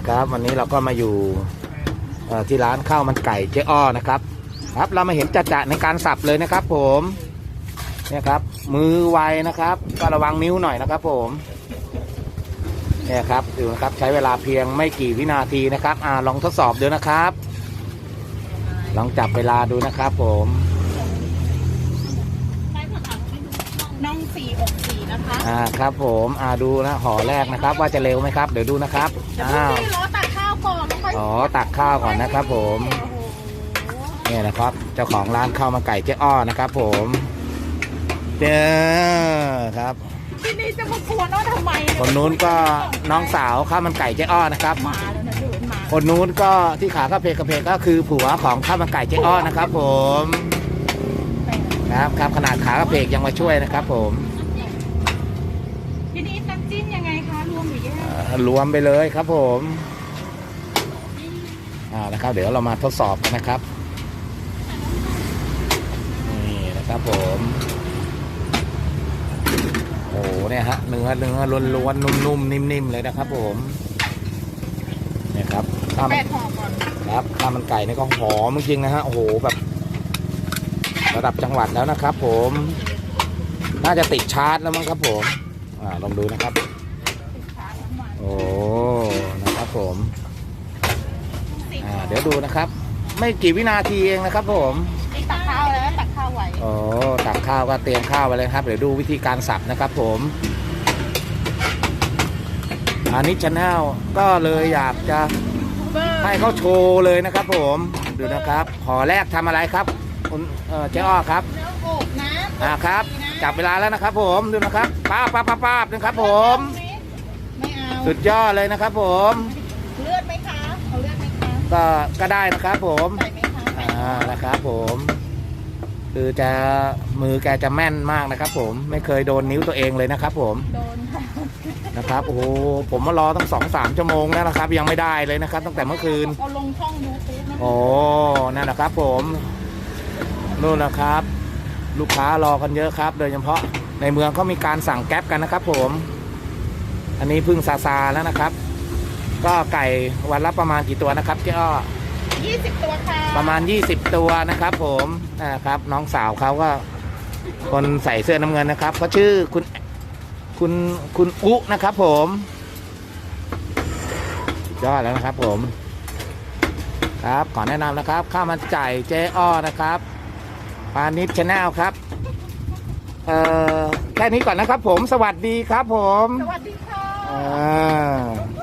นะครับ วันนี้เราก็มาอยู่ที่ร้านข้าวมันไก่เจ๊อ้อนะครับ ครับเรามาเห็นจัดจะในการสับเลยนะครับ ผมเนี่ยครับ มือไวนะครับ ก็ระวังนิ้วหน่อยนะครับ ผมเนี่ยครับดูนะครับใช้เวลาเพียงไม่กี่วินาทีนะครับ อ่าลองทดสอบดูนะครับ ลองจับเวลาดูนะครับ ผม น้องสี่อกสี่นะ คะอ่าครับผมอ่าดูนะห่อแรกนะครับ ว่าจะเร็วไหมครับ เดี๋ยวดูนะครับเดี๋ยวอ้าวพี่รอตักข้าวก่อนแล้วค่อยอ๋อตักข้าวก่อนนะครับ ผมโอ้โหเนี่ยนะครับเจ้าของร้านข้าวมันไก่เจ๊อ้อนะครับ ผมเด้อครับที่นี่จะมากวนน้องทำไมเยคนนู้นก็น้องสาวข้าวมันไก่เจ๊อ้อนะครับ มาแล้วนะเดินมาคนนู้นก็ที่ขากระเพกกระเพกก็คือผัวของข้าวมันไก่เจ๊อ้อนะครับ ผม ครับครับขนาดขากระเพกยังมาช่วยนะครับ ผม รวมหรือแยกเอ่อรวมไปเลยครับผมอ่านะครับ เดี๋ยวเรามาทดสอบกันนะครับ นี่นะครับผมโอ้โหเนี่ยฮะเนื้อเนื้อล้วนๆนุ่มๆนิ่มๆเลยนะครับ ผมเนี่ยครับข้าวมัแปนดห่อก่อนครับข้าวมันไก่นี่ก็หอมจริงๆนะฮะโอ้โหแบบระดับจังหวัดแล้วนะครับ ผม น่าจะติดชาร์จแล้วมั้งครับ ผม อ่าลองดูนะครับ โอ้นะครับผมอ่าเดี๋ยวดูนะครับ ไม่กี่วินาทีเองนะครับ ผมนี่ตักข้าวแล้วตักข้าวไหวโอ้ตักข้าวก็เตรียมข้าวไว้เลยครับเดี๋ยวดูวิธีการสับนะครับ ผมอันนี้ชาแนลก็เลยอยากจะเบอร์ให้เขาโชว์เลยนะครับ ผมดูนะครับห่อแรกทำอะไรครับคุณเอ่อเจ๊อ้อครับเนื้ออกนะอ่าครับจับเวลาแล้วนะครับ ผมดูนะครับป้าบป้าบป้าบป้าบนะครับ ผม ไม่เอาสุดยอดเลยนะครับผม เลือดไหมคะเอาเลือดไหมคะก็ก็ได้นะครับผมใส่ไหมคะอ่านะครับผม คือจะมือแกจะแม่นมากนะครับ ผมไม่เคยโดนนิ้วตัวเองเลยนะครับ ผมโดนค่ะนะครับโอ้โหผมมารอตั้งสองสามชั่วโมงแล้วนะครับ ยังไม่ได้เลยนะครับ ตั้งแต่เมื่อคืนเอาลงช่องยูทูบนะโอ้นั่นนะครับ ผมนู่นนะครับ ลูกค้ารอกันเยอะครับ โดยเฉพาะในเมืองเขามีการสั่งแก๊ปกันนะครับ ผม อันนี้เพึ่งซาซาแล้วนะครับ ก็ไก่วันละประมาณกี่ตัวนะครับเจ้ายี่สิบตัวค่ะ ประมาณ 20 ตัวนะครับ ผมนะครับ น้องสาวเขาก็ คนใส่เสื้อน้ำเงินนะครับเขาชื่อคุณคุณคุณอุนะครับ ผมยอดแล้วนะครับ ผม ครับขอแนะนำนะครับ ข้าวมันไก่เจ๊อ้อนะครับปานิชชาแนลครับเอ่อแค่นี้ก่อนนะครับ ผมสวัสดีครับ ผม สวัสดีค่ะ อ่า